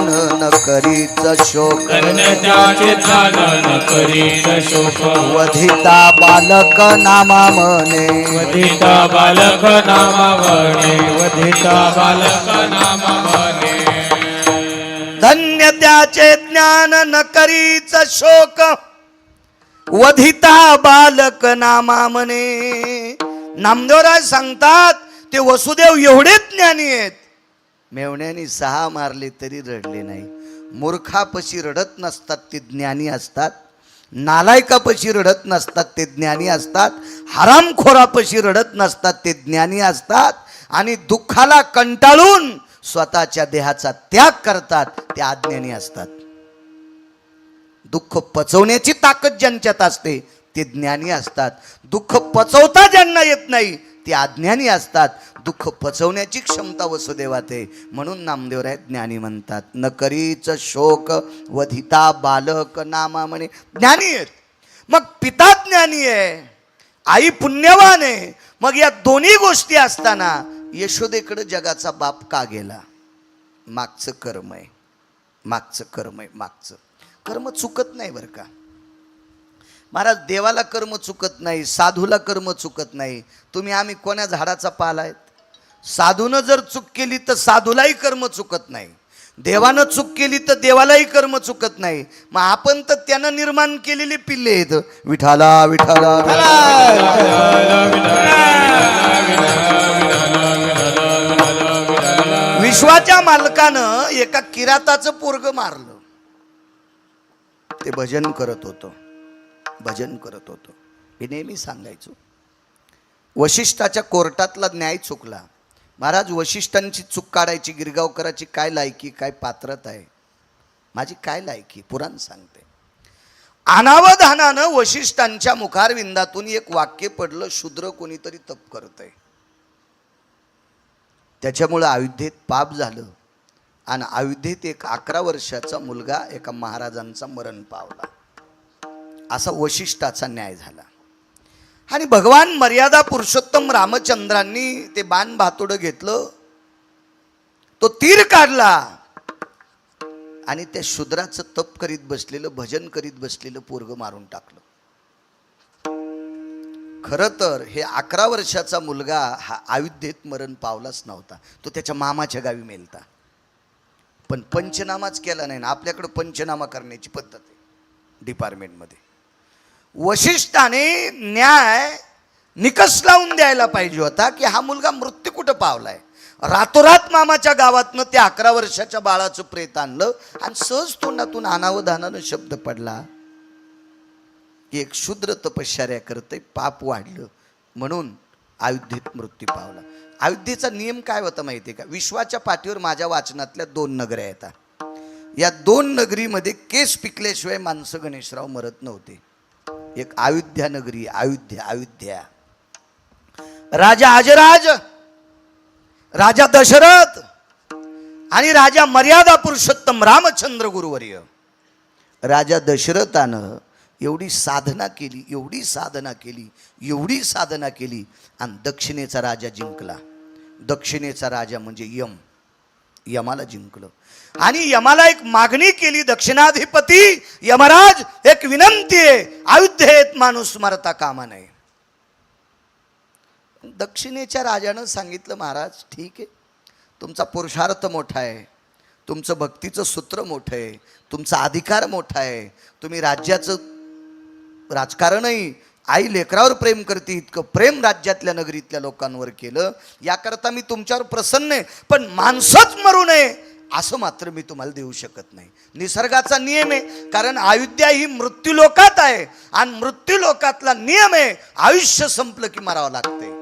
चित्तान न करीच शोक. चालन करीत शोक. वधिता बालक नामा मने वधिता बालक नामावणे वधिता बालक नामावणे धन्य त्याचे ज्ञान न करीच शोक. वधिता बालक नामा मने नामदेवराय सांगतात ते वसुदेव एवढे ज्ञानी आहेत. मेवण्याने सहा मारले तरी रडले नाही. मूर्खापशी रडत नसतात ते ज्ञानी असतात. नालायकापशी रडत नसतात ते ज्ञानी असतात. हरामखोरापशी रडत नसतात ते ज्ञानी असतात. आणि दुःखाला कंटाळून स्वतःच्या देहाचा त्याग करतात ते अज्ञानी असतात. दुःख पचवण्याची ताकद ज्यांच्यात असते ते ज्ञानी असतात. दुःख पचवता ज्यांना येत नाही ते अज्ञानी असतात. दुःख पचवण्याची क्षमता वसुदेवात. आहे म्हणून नामदेवराय ज्ञानी म्हणतात. न करीच शोक वधिता बालक नामा म्हणे ज्ञानी आहेत. मग पिता ज्ञानी आहे. आई पुण्यवान आहे. मग या दोन्ही गोष्टी असताना यशोदेकडे जगाचा बाप का गेला? मागचं कर्म आहे. मागचं कर्म आहे मागचं. कर्म चुकत नाही बरं का? महाराज देवाला कर्म चुकत नाही साधूला कर्म चुकत नाही. तुम्ही आम्ही कोण्या झाडाचा पाल आहेत? साधूनं जर चूक केली तर साधूलाही कर्म चुकत नाही. देवानं चूक केली तर देवालाही कर्म चुकत नाही. मग आपण तर त्यानं निर्माण केलेले पिल्ले आहेत. विठाला विठाला विश्वाच्या मालकानं एका किराताचं पोरग मारलं. ते भजन करत होतं. भजन करत होतो. हे नेहमी सांगायचो. वशिष्ठाच्या कोर्टातला न्याय चुकला. महाराज वशिष्ठांची चूक काढायची गिरगावकराची काय लायकी काय पात्रता आहे? माझी काय लायकी? पुराण सांगते. अनावधानानं वशिष्ठांच्या मुखारविंदातून एक वाक्य पडलं शूद्र कोणीतरी तप करत आहे त्याच्यामुळं अयोध्येत पाप झालं. आणि अयोध्येत एक अकरा वर्षाचा मुलगा एका महाराजांचा मरण पावला. असा वशिष्ठाचा न्याय झाला. आणि भगवान मर्यादा पुरुषोत्तम रामचंद्रांनी ते बाण भातोडं घेतलं. तो तीर काढला. आणि त्या शूद्राचं तप करीत बसलेलं भजन करीत बसलेलं पोरग मारून टाकलं. खरं तर हे अकरा वर्षाचा मुलगा हा आयुध्येत मरण पावलाच नव्हता. तो त्याच्या मामाच्या गावी मेलता. पण पंचनामाच केला नाही ना. आपल्याकडं पंचनामा करण्याची पद्धत आहे. डिपार्टमेंटमध्ये. वशिष्ठाने न्याय निकष लावून द्यायला पाहिजे होता की हा मुलगा मृत्यू कुठं पावलाय? रातोरात मामाच्या गावातनं त्या अकरा वर्षाच्या बाळाचं प्रेत आणलं आणि सहज तोंडातून अनावधानानं शब्द पडला की एक शूद्र तपश्चर्या करते पाप वाढलं. म्हणून अयोध्येत मृत्यू पावला. अयोध्येचा नियम काय होता माहिती आहे का? विश्वाच्या पाठीवर माझ्या वाचनातल्या दोन नगऱ्या येतात. या दोन नगरीमध्ये केस पिकल्याशिवाय माणसं गणेशराव मरत नव्हते. एक अयोध्या नगरी अयोध्या अयोध्या. राजा अजराज राजा दशरथ आणि राजा मर्यादा पुरुषोत्तम रामचंद्र गुरुवर्य. राजा दशरथानं एवढी साधना केली एवढी साधना केली एवढी साधना केली आणि दक्षिणेचा राजा जिंकला. दक्षिणेचा राजा म्हणजे यम. यमाला जिंकलं. आणि यमाला एक मागणी केली दक्षिणाधिपती यमराज एक विनंती आहे अयोध्येत माणूस मरता कामा नये. दक्षिणेच्या राजानं सांगितलं महाराज ठीक आहे तुमचा पुरुषार्थ मोठा आहे तुमचं भक्तीचं सूत्र मोठं आहे तुमचा अधिकार मोठा आहे तुम्ही राज्याचं राजकारणही आई लेकरावर प्रेम करते इतकं प्रेम राज्यातल्या नगरीतल्या लोकांवर केलं. याकरता मी तुमच्यावर प्रसन्न आहे पण माणसंच मरू नये असं मात्र मी तुम्हाला देऊ शकत नाही. निसर्गाचा नियम आहे कारण अयोध्या ही मृत्यूलोकात आहे. आणि मृत्यूलोकातला नियम आहे आयुष्य संपलं की मरावं लागतंय.